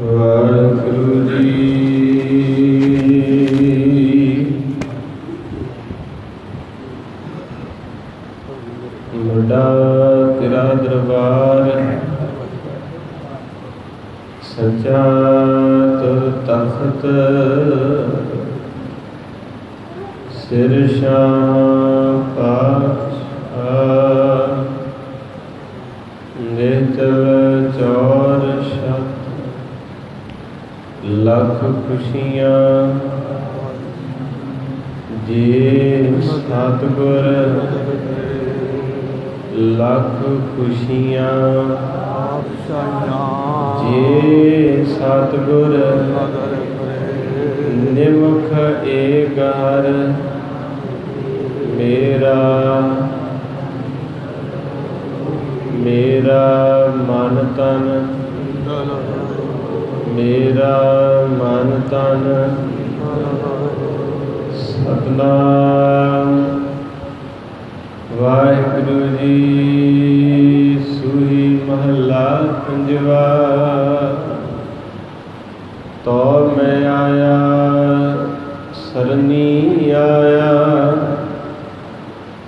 ਵਾਹਿਗੁਰੂ ਜੀ ਵੱਡਾ ਤੇਰਾ ਦਰਬਾਰ ਸੱਚਾ ਤਖਤ। ਸਿਰ ਸ਼ਾਹ ਲੱਖ ਖੁਸ਼ੀਆਂ ਜੇ ਸਤਿਗੁਰ ਲੱਖ ਖੁਸ਼ੀਆਂ ਜੇ ਸਤਿਗੁਰ ਨਿਮਖ ਏ ਗਰ ਮੇਰਾ ਮੇਰਾ ਮਨ ਤਨ ਮੇਰਾ ਮਨ ਤਨ ਸਤਨਾਮ ਵਾਹਿਗੁਰੂ ਜੀ ਸੂਈ ਮਹਲਾ ਪੰਜਵਾ। ਤੋ ਮੈਂ ਆਇਆ, ਸਰਨੀ ਆਇਆ,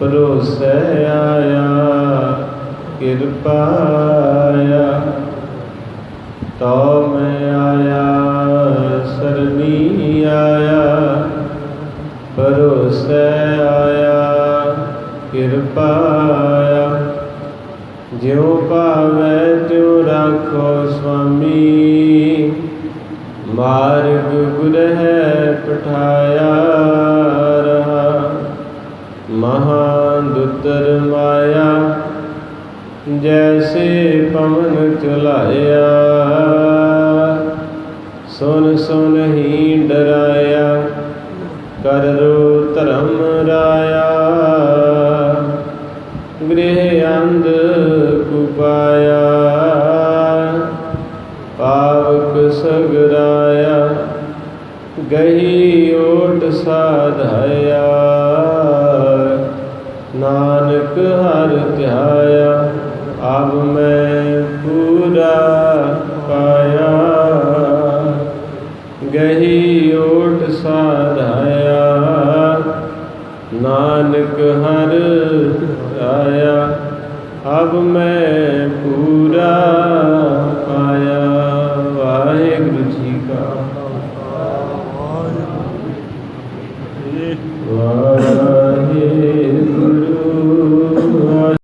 ਭਰੋਸੈ ਆਇਆ, ਕਿਰਪਾ ਆਇਆ। ਤੋ ਮੈਂ ਆਇਆ ਸਰਨੀ ਆਇਆ, ਭਰੋਸੈ ਆਇਆ, ਕਿਰਪਾ ਆਇਆ। ਜਿਉ ਭਾਵੈ, ਤਿਉ ਰਾਖੋ ਸੁਆਮੀ। ਮਾਰਗ ਗੁਰ ਪਠਾਇਆ ਰਹਾ। ਮਹਾ ਦੁਤਰ ਮਾਇਆ, ਜੈਸੇ ਪਵਨ ਚਲਾਇਆ। ਸੁਨ ਸੁਨ ਹੀ ਡਰਾਇਆ? ਕਰ ਧਰਮ ਰਾਇਆ। ਗ੍ਰਹਿ ਅੰਧ ਕੁਪਾਇਆ। ਪਾਵਕ ਸਗਰਾਇਆ। ਗਹੀ ਓਟ ਸਾਧਾਇਆ। ਓਟ ਸਾਧਾਇਆ ਨਾਨਕ ਹਰ ਆਇਆ ਅਬ ਮੈਂ ਪੂਰਾ ਪਾਇਆ। ਵਾਹਿਗੁਰੂ ਜੀ ਕਾ ਵਾਹਿਗੁਰੂ ਵਾਹਿਗੁਰੂ